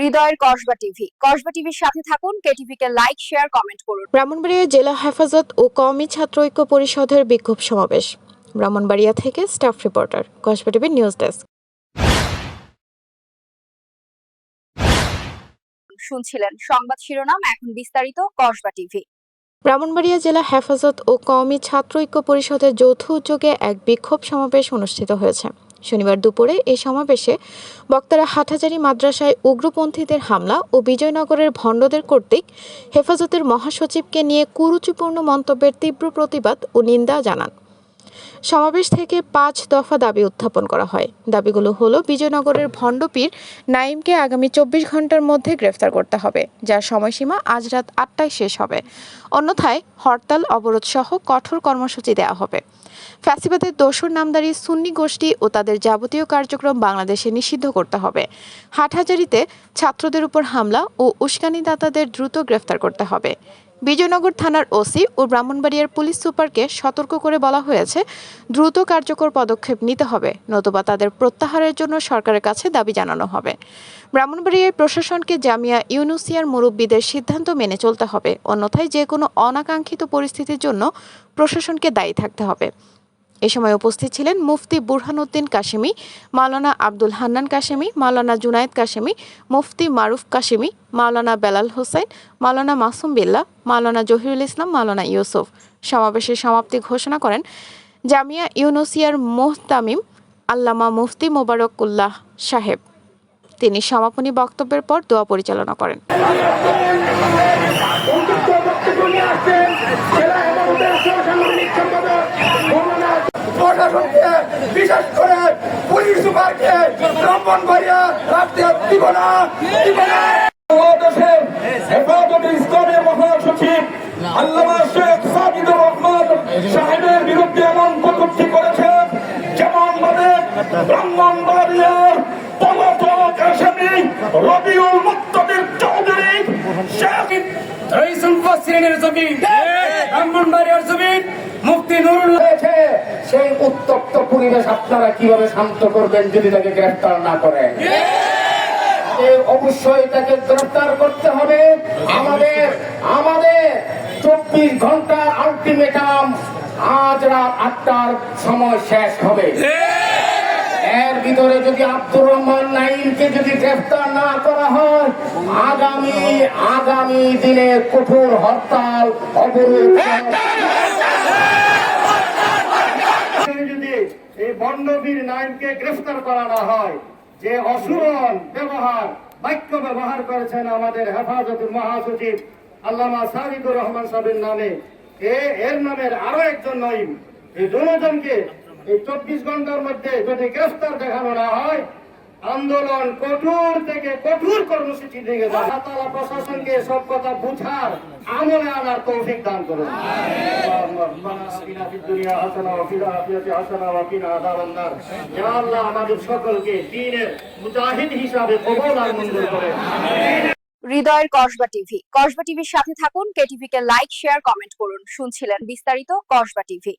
হৃদয়ের কসবা টিভি। কসবা টিভির সাথে থাকুন কেটিভি কে লাইক শেয়ার কমেন্ট করুন। ব্রাহ্মণবাড়িয়া জেলা হেফাজত ও কওমি ছাত্র ঐক্য পরিষদের বিক্ষোভ সমাবেশ। ব্রাহ্মণবাড়িয়া থেকে staff reporter Kasba TV news desk. শুনছিলেন সংবাদ শিরোনাম এখন বিস্তারিত কসবা টিভি। ব্রাহ্মণবাড়িয়া জেলা হেফাজত ও কওমি ছাত্র ঐক্য পরিষদের যৌথ উদ্যোগে এক বিক্ষোভ সমাবেশ অনুষ্ঠিত হয়েছে। শনিবার দুপুরে এই সমাবেশে বক্তারা হাটহাজারি মাদ্রাসায় উগ্রপন্থীদের হামলা ও বিজয়নগরের ভণ্ডদের কর্তৃক হেফাজতের মহাসচিবকে নিয়ে কুরুচিপূর্ণ মন্তব্যের তীব্র প্রতিবাদ ও নিন্দা জানান। সমাবেশ থেকে পাঁচ দফা দাবি উত্থাপন করা হয়। দাবিগুলো হলো, বিজয়নগরের ভণ্ডপীর নাইমকে আগামী চব্বিশ ঘণ্টার মধ্যে গ্রেফতার করতে হবে, যার সময়সীমা আজ রাত আটটায় শেষ হবে। অন্যথায় হরতাল অবরোধ সহ কঠোর কর্মসূচি দেওয়া হবে। ফ্যাসিবাদের দোসর নামদারি সুন্নি গোষ্ঠী ও তাদের যাবতীয় কার্যক্রম বাংলাদেশে নিষিদ্ধ করতে হবে। হাটহাজারিতে ছাত্রদের উপর হামলা ও উস্কানিদাতাদের দ্রুত গ্রেফতার করতে হবে। বিজয়নগর থানার ওসি ও ব্রাহ্মণবাড়িয়ার পুলিশ সুপারকে সতর্ক করে বলা হয়েছে, দ্রুত কার্যকর পদক্ষেপ নিতে হবে, নতুবা তাদের প্রত্যাহারের জন্য সরকারের কাছে দাবি জানানো হবে। ব্রাহ্মণবাড়িয়ার প্রশাসনকে জামিয়া ইউনুসিয়ার মুরব্বীদের সিদ্ধান্ত মেনে চলতে হবে, অন্যথায় যে কোনো অনাকাঙ্ক্ষিত পরিস্থিতির জন্য প্রশাসনকে দায়ী থাকতে হবে। এ সময় উপস্থিত ছিলেন মুফতি বুরহানুদ্দিন কাশেমি, মাওলানা আব্দুল হান্নান কাশেমি, মাওলানা জুনায়েদ কাশেমি, মুফতি মারুফ কাশেমি, মাওলানা বেলাল হোসেন, মাওলানা মাসুম বিল্লাহ মাওলানা জহিরুল ইসলাম, মাওলানা ইউসুফ। সমাবেশের সমাপ্তি ঘোষণা করেন জামিয়া ইউনুসিয়ার মোহতামিম আল্লামা মুফতি মোবারকুল্লাহ সাহেব। তিনি সমাপনী বক্তব্যের পর দোয়া পরিচালনা করেন। প্রশাসনকে বিশেষ করে পুলিশ সুপারকে লম্বন ব্রাহ্মণবাড়িয়া রাখতে দিব না দিব না। বাংলাদেশের হেফাজতে ইসলামের মহাসচিব আল্লামা শেখ সাজিদুর রহমান সাহেবের বিরুদ্ধে এমন কটূক্তি করেছেন যেমন ভাবে ব্রাহ্মণবাড়িয়ার পলাতক আসামি রবিউল মুক্তদির চৌধুরী শেখ রইসুল শ্রেণির জমি ব্রাহ্মণবাড়িয়ার জমি মুক্তি নুরুল হয়েছে। সেই উত্তপ্ত পরিবেশ আপনারা কীভাবে শান্ত করবেন যদি তাকে গ্রেফতার না করেন অবশ্যই তাকে গ্রেফতার করতে হবে। আমাদের আমাদের চব্বিশ ঘণ্টার আলটিমেটাম আজ রাত আটটার সময় শেষ হবে। এর ভিতরে যদি আব্দুর রহমান নাইমকে যদি গ্রেফতার না করা হয় আগামী আগামী দিনে কঠোর হরতাল অবরোধ যদি এই বন্ডবীর গ্রেফতার করানো হয়। যে অসুরন ব্যবহার, বাক্য ব্যবহার করেছেন আমাদের হেফাজতের মহাসচিব আল্লামা সারিদুর রহমান সাহেবের নামে। এ, এর নামের আরও একজন নইম এই দুজনকে এই চব্বিশ ঘণ্টার মধ্যে যদি গ্রেফতার দেখানো না হয় আন্দোলন কঠোর থেকে কঠোর কর্মসূচি থেকে আল্লাহ প্রশাসনকে সব কথা বুঝার আমলে আনার তৌফিক দান করুন। আমাদের সকলকে দিনের মুজাহিদ হিসাবে কবল আর মঞ্জুর করে। হৃদয়ের কসবা টিভি। কসবা টিভির সাথে থাকুন। কে টিভি কে লাইক, শেয়ার, কমেন্ট করুন। শুনছিলেন বিস্তারিত কসবা টিভি।